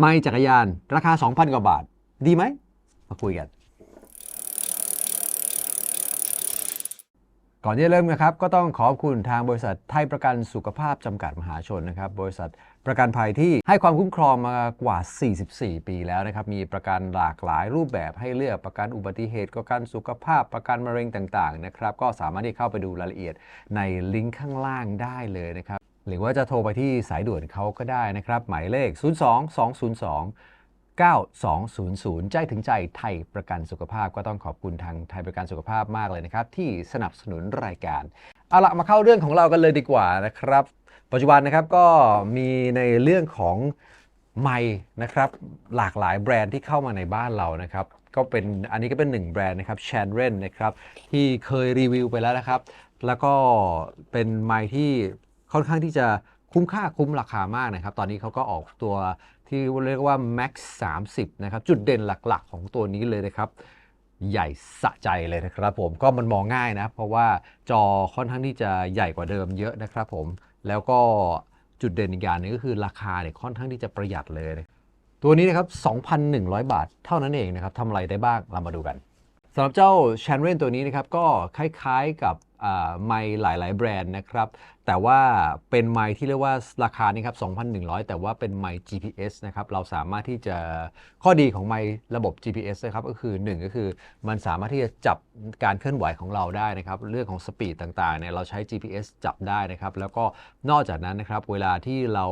ไม่จักรยานราคา 2,000 กว่าบาท ดีไหม มาคุยกัน ก่อนที่จะเริ่มนะครับ ก็ต้องขอบคุณทางบริษัทไทยประกันสุขภาพจำกัดมหาชนนะครับ บริษัทประกันภัยที่ให้ความคุ้มครองมากว่า 44 ปีแล้วนะครับ มีประกันหลากหลายรูปแบบให้เลือกประกันอุบัติเหตุประกันสุขภาพประกันมะเร็งต่างๆนะครับ ก็สามารถที่เข้าไปดูรายละเอียดในลิงก์ข้างล่างได้เลยนะครับ หรือว่าจะโทรไปที่สายด่วนเขาก็ได้นะครับ หมายเลข 02 202 9200 ใจถึงใจไทยประกันสุขภาพก็ต้องขอบคุณทางไทยประกันสุขภาพมากเลยนะครับ ที่สนับสนุนรายการ เอาละมาเข้าเรื่องของเรากันเลยดีกว่านะครับ ปัจจุบันนะครับก็มีในเรื่องของไมค์นะครับหลากหลายแบรนด์ที่เข้ามาในบ้านเรานะครับก็เป็นอันนี้ก็เป็นหนึ่งแบรนด์นะครับ c h a n r e n นะครับที่เคยรีวิวไปแล้วนะครับ แล้วก็เป็นไมค์ที่ ค่อนข้างที่จะคุ้มค่าคุ้มราคามากนะครับ ตอนนี้เขาก็ออกตัวที่เรียกว่า Max 30 นะครับ จุดเด่นหลักๆ ของตัวนี้เลยนะครับ ใหญ่สะใจเลยนะครับผม ก็มันมองง่ายนะ เพราะว่าจอค่อนข้างที่จะใหญ่กว่าเดิมเยอะนะครับผม แล้วก็จุดเด่นอีกอย่างหนึงก็คือราคาเนี่ยค่อนข้างที่จะประหยัดเลย ตัวนี้นะครับ 2,100 บาทเท่านั้นเองนะครับทำอะไรได้บ้าง เรามาดูกันำหรับเจ้า c h a n r e n ตัวนี้นะครับก็คล้ายๆกับไมค์หลาย ๆ แบรนด์นะครับ แต่ว่าเป็นไมค์ที่เรียกว่าราคานี้ครับ 2,100 แต่ว่าเป็นไมค์ GPS นะครับ เราสามารถที่จะข้อดีของไมค์ระบบ GPS นะครับ ก็คือ 1 ก็คือมันสามารถที่จะจับการเคลื่อนไหวของเราได้นะครับ เรื่องของสปีดต่าง ๆ เนี่ยเราใช้ GPS จับได้นะครับ แล้วก็นอกจากนั้นนะครับ เวลาที่เรา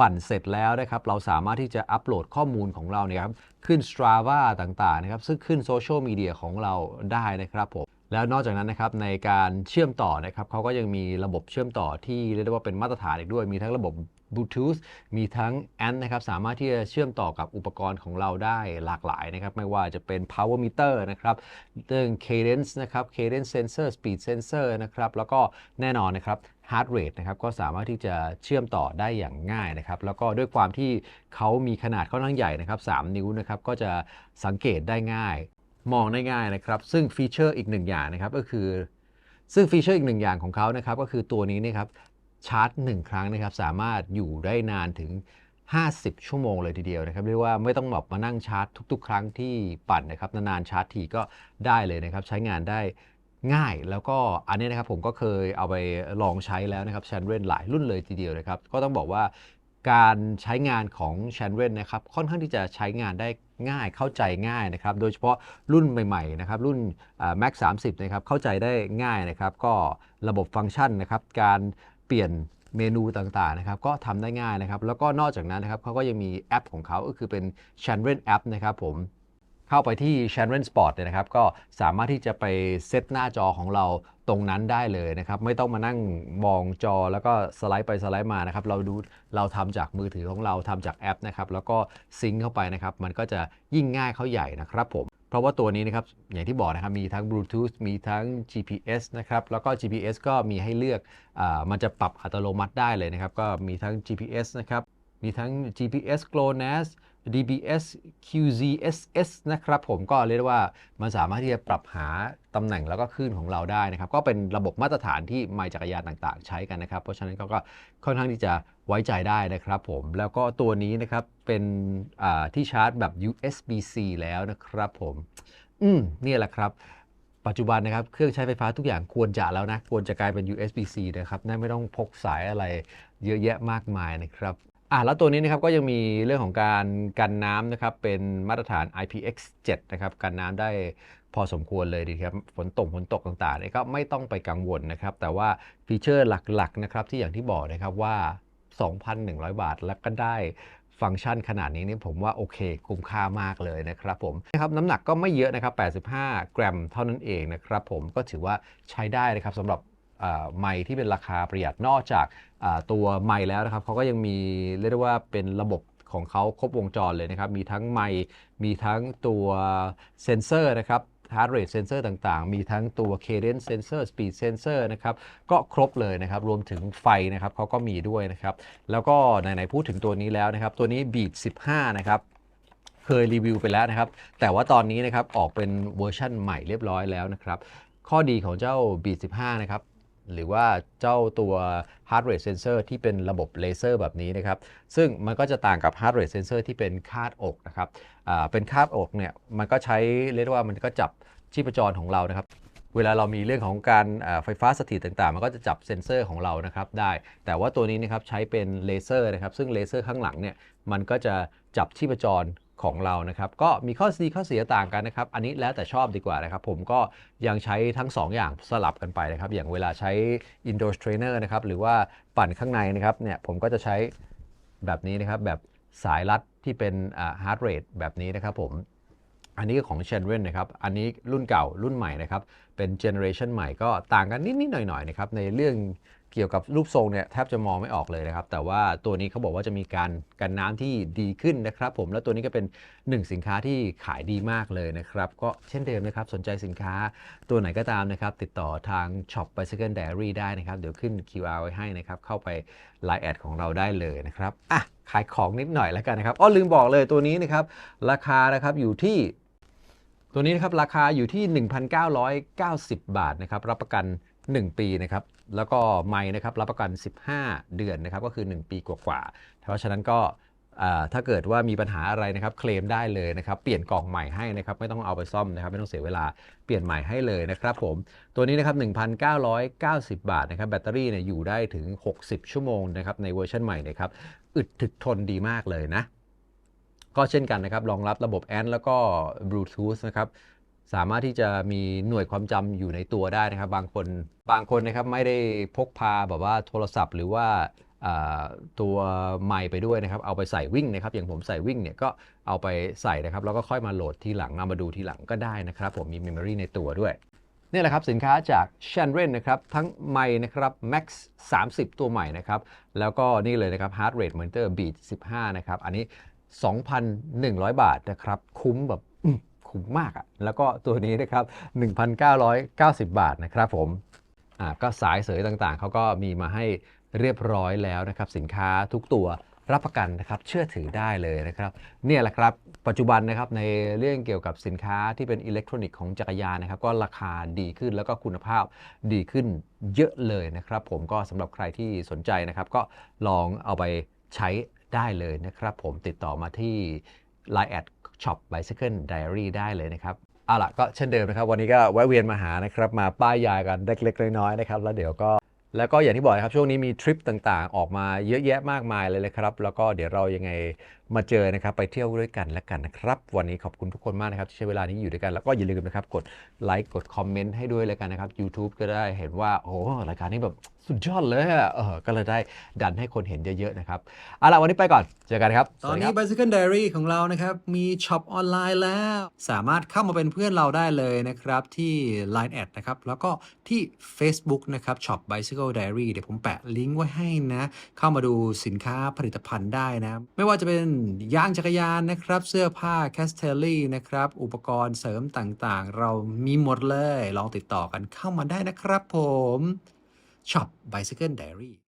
ปั่นเสร็จแล้วนะครับ เราสามารถที่จะอัปโหลดข้อมูลของเราเนี่ยครับ ขึ้น Strava ต่างๆนะครับ ซึ่งขึ้นโซเชียลมีเดียของเราได้นะครับผม แล้วนอกจากนั้นนะครับในการเชื่อมต่อนะครับเขาก็ยังมีระบบเชื่อมต่อที่เรียกได้ว่าเป็นมาตรฐานอีกด้วย มีทั้งระบบ Bluetooth มีทั้งแอนนะครับ สามารถที่จะเชื่อมต่อกับอุปกรณ์ของเราได้หลากหลายนะครับ ไม่ว่าจะเป็น power meter นะครับ เรื่อง cadence นะครับ cadence sensor speed sensor นะครับ แล้วก็แน่นอนนะครับ heart rate นะครับก็สามารถที่จะเชื่อมต่อได้อย่างง่ายนะครับ แล้วก็ด้วยความที่เขามีขนาดค่อนข้างใหญ่นะครับ3นิ้วนะครับก็จะสังเกตได้ง่าย มองได้ง่ายนะครับ ซึ่งฟีเจอร์อีกหนึ่งอย่างนะครับก็คือ ซึ่งฟีเจอร์อีกหนึ่งอย่างของเขานะครับก็คือตัวนี้นะครับชาร์จ 1 ครั้งนะครับสามารถอยู่ได้นานถึง 50 ชั่วโมงเลยทีเดียวนะครับเรียกว่าไม่ต้องแบบมานั่งชาร์จทุก ๆ ครั้งที่ปั่นนะครับนานๆชาร์จทีก็ได้เลยนะครับใช้งานได้ ง่ายแล้วก็อันนี้นะครับผมก็เคยเอาไปลองใช้แล้วนะครับชันเรนหลายรุ่นเลยทีเดียวนะครับ ก็ต้องบอกว่าการใช้งานของชันเรนนะครับค่อนข้างที่จะใช้งานได้ง่ายเข้าใจง่ายนะครับ โดยเฉพาะรุ่นใหม่ๆนะครับรุ่นอ่า Max 30 นะครับเข้าใจได้ง่ายนะครับ ก็ระบบฟังก์ชันนะครับการเปลี่ยนเมนูต่างๆนะครับก็ทำได้ง่ายนะครับ แล้วก็นอกจากนั้นนะครับเขาก็ยังมีแอปของเขาก็คือเป็น c h a n r e n App นะครับผม เข้าไปที่ c h a n r e n Sport เนี่ยนะครับ ก็สามารถที่จะไปเซตหน้าจอของเราตรงนั้นได้เลยนะครับ ไม่ต้องมานั่งมองจอแล้วก็สไลด์ไปสไลด์มานะครับ เราดูเราทำจากมือถือของเราทำจากแอปนะครับ แล้วก็ซิงเข้าไปนะครับ มันก็จะยิ่งง่ายเข้าใหญ่นะครับผมเพราะว่าตัวนี้นะครับ อย่างที่บอกนะครับ มีทั้ง Bluetooth มีทั้ง GPS นะครับ แล้วก็ GPS ก็มีให้เลือกอามันจะปรับอัตโนมัติได้เลยนะครับ ก็มีทั้ง GPS นะครับ มีทั้ง GPS GLONASS DBS QZSS นะครับผมก็เรียกว่ามันสามารถที่จะปรับหาตำแหน่งแล้วก็คลื่นของเราได้นะครับ ก็เป็นระบบมาตรฐานที่ไมค์จักรยานต่างๆ ใช้กันนะครับ เพราะฉะนั้นก็ค่อนข้างที่จะไว้ใจได้นะครับผมแล้วก็ตัวนี้นะครับเป็นที่ชาร์จแบบ USB-C แล้วนะครับผม อืมนี่แหละครับปัจจุบันนะครับ เครื่องใช้ไฟฟ้าทุกอย่างควรจะแล้วนะ ควรจะกลายเป็น USB-C นะครับ ไม่ต้องพกสายอะไรเยอะแยะมากมายนะครับ อะแล้วตัวนี้นะครับก็ยังมีเรื่องของการกันน้ำนะครับเป็นมาตรฐาน IPX7 นะครับกันน้ำได้พอสมควรเลยดีครับฝนตกฝนตกต่างๆนี่ก็ไม่ต้องไปกังวลนะครับ แต่ว่าฟีเจอร์หลักๆนะครับที่อย่างที่บอกนะครับว่า 2,100 บาทแล้วก็ได้ฟังก์ชันขนาดนี้นี่ผมว่าโอเค คุ้มค่ามากเลยนะครับผมนะครับน้ำหนักก็ไม่เยอะนะครับ 85 กรัมเท่านั้นเองนะครับผมก็ถือว่าใช้ได้นะครับสำหรับ ไมค์ที่เป็นราคาประหยัดนอกจากตัวไมค์แล้วนะครับเขาก็ยังมีเรียกได้ว่าเป็นระบบของเขาครบวงจรเลยนะครับ มีทั้งไมค์มีทั้งตัวเซนเซอร์นะครับ heart rate sensor ต่างๆ มีทั้งตัว cadence sensor speed sensor นะครับ ก็ครบเลยนะครับ รวมถึงไฟนะครับเขาก็มีด้วยนะครับ แล้วก็ไหนๆพูดถึงตัวนี้แล้วนะครับ ตัวนี้ Beat 15 นะครับเคยรีวิวไปแล้วนะครับ แต่ว่าตอนนี้นะครับออกเป็นเวอร์ชั่นใหม่เรียบร้อยแล้วนะครับ ข้อดีของเจ้า Beat 15 นะครับ หรือว่าเจ้าตัว heart rate sensor ที่เป็นระบบเลเซอร์แบบนี้นะครับ ซึ่งมันก็จะต่างกับ heart rate sensor ที่เป็นคาดอกนะครับเป็นคาดอกเนี่ยมันก็ใช้เรียกว่ามันก็จับชีพจรของเรานะครับเวลาเรามีเรื่องของการไฟฟ้าสถิตต่างๆ มันก็จะจับเซ็นเซอร์ของเรานะครับได้ แต่ว่าตัวนี้นะครับใช้เป็นเลเซอร์นะครับ ซึ่งเลเซอร์ข้างหลังเนี่ยมันก็จะจับชีพจร ของเรานะครับ ก็มีข้อดีข้อเสียต่างกันนะครับ อันนี้แล้วแต่ชอบดีกว่านะครับ ผมก็ยังใช้ทั้ง 2 อย่างสลับกันไปนะครับ อย่างเวลาใช้ indoor trainer นะครับหรือว่าปั่นข้างในนะครับเนี่ยผมก็จะใช้แบบนี้นะครับ แบบสายรัดที่เป็น heart rate แบบนี้นะครับผมอันนี้ก็ของ c h a n r e n นะครับ อันนี้รุ่นเก่ารุ่นใหม่นะครับ เป็นเจเนอเรชันใหม่ก็ต่างกันนิด ๆ หน่อย ๆ นะครับ ในเรื่อง เกี่ยวกับรูปทรงเนี่ยแทบจะมองไม่ออกเลยนะครับ แต่ว่าตัวนี้เขาบอกว่าจะมีการกันน้ำที่ดีขึ้นนะครับผมแล้วตัวนี้ก็เป็นหนึ่งสินค้าที่ขายดีมากเลยนะครับ ก็เช่นเดิมนะครับ สนใจสินค้าตัวไหนก็ตามนะครับ ติดต่อทาง Shop Bicycle Diary ได้นะครับ เดี๋ยวขึ้น QR ไว้ให้นะครับ เข้าไป Line แอดของเราได้เลยนะครับอะขายของนิดหน่อยแล้วกันนะครับอ้อลืมบอกเลยตัวนี้นะครับราคานะครับอยู่ที่ตัวนี้นะครับราคาอยู่ที่ 1,990 บาทนะครับรับประกัน 1 ปีนะครับ แล้วก็ไม้นะครับรับประกัน 15 เดือนนะครับก็คือ 1 ปีกว่าๆเพราะฉะนั้นก็ถ้าเกิดว่ามีปัญหาอะไรนะครับเคลมได้เลยนะครับ เปลี่ยนกล่องใหม่ให้นะครับ ไม่ต้องเอาไปซ่อมนะครับ ไม่ต้องเสียเวลาเปลี่ยนใหม่ให้เลยนะครับผม ตัวนี้นะครับ 1,990 บาทนะครับ แบตเตอรี่เนี่ยอยู่ได้ถึง 60 ชั่วโมงนะครับ ในเวอร์ชันใหม่นะครับ อึดถึกทนดีมากเลยนะ ก็เช่นกันนะครับ รองรับระบบแอนแล้วก็บลูทูธนะครับ สามารถที่จะมีหน่วยความจำอยู่ในตัวได้นะครับ บางคนบางคนนะครับไม่ได้พกพาแบบว่าโทรศัพท์ หรือว่าตัวไมค์ไปด้วยนะครับเอาไปใส่วิ่งนะครับ อย่างผมใส่วิ่งเนี่ยก็เอาไปใส่นะครับ แล้วก็ค่อยมาโหลดทีหลังเอามาดูทีหลังก็ได้นะครับ ผมมี Memory ในตัวด้วยนี่แหละครับ สินค้าจาก c h a n r e n นะครับ ทั้งไมค์นะครับ Max 30 ตัวใหม่นะครับ แล้วก็นี่เลยนะครับ Heart Rate Monitor Beat 15 นะครับ อันนี้ 2,100 บาทนะครับ คุ้มแบบ คุ้มมากอะ่ะแล้วก็ตัวนี้นะครับ 1,990 บาทนะครับผมอ่าก็สายเสยต่างๆ เขาก็มีมาให้เรียบร้อยแล้วนะครับ สินค้าทุกตัวรับประกันนะครับเชื่อถือได้เลยนะครับเนี่ยแหละครับปัจจุบันนะครับในเรื่องเกี่ยวกับสินค้าที่เป็นอิเล็กทรอนิกส์ของจักรยานนะครับ ก็ราคาดีขึ้นแล้วก็คุณภาพดีขึ้นเยอะเลยนะครับ ผมก็สำหรับใครที่สนใจนะครับ ก็ลองเอาไปใช้ได้เลยนะครับ ผมติดต่อมาที่ Line แอด Shop Bicycle Diary ได้เลยนะครับเอาล่ะก็เช่นเดิมนะครับ วันนี้ก็แวะเวียนมาหานะครับมาป้ายยากันเล็กๆน้อยๆนะครับแล้วเดี๋ยวก็แล้วก็อย่างที่บอกนะครับช่วงนี้มีทริปต่างๆ ออกมาเยอะแยะมากมายเลยนะครับ แล้วก็เดี๋ยวเรายังไง มาเจอนะครับไปเที่ยวด้วยกันแล้วกันนะครับ วันนี้ขอบคุณทุกคนมากนะครับที่ใช้เวลานี้อยู่ด้วยกันแล้วก็อย่าลืมนะครับกดไลค์กดคอมเมนต์ให้ด้วยแล้วกันนะครับ YouTube ก็ได้เห็นว่าโอ้โหรายการนี้แบบสุดยอดเลยอะเออก็เลยได้ดันให้คนเห็นเยอะๆนะครับเอาล่ะวันนี้ไปก่อนเจอกันครับ ตอนนี้ Bicycle Diary ของเรานะครับ มีช็อปออนไลน์แล้ว สามารถเข้ามาเป็นเพื่อนเราได้เลยนะครับที่ Line แอดนะครับแล้วก็ที่ Facebook นะครับ Shop Bicycle Diary เดี๋ยวผมแปะลิงก์ไว้ให้นะ เข้ามาดูสินค้าผลิตภัณฑ์ได้นะ ไม่ว่าจะเป็นยางจักรยานนะครับ เสื้อผ้าแคสเทลลี่นะครับ อุปกรณ์เสริมต่างๆ เรามีหมดเลย ลองติดต่อกันเข้ามาได้นะครับผม Shop Bicycle Diary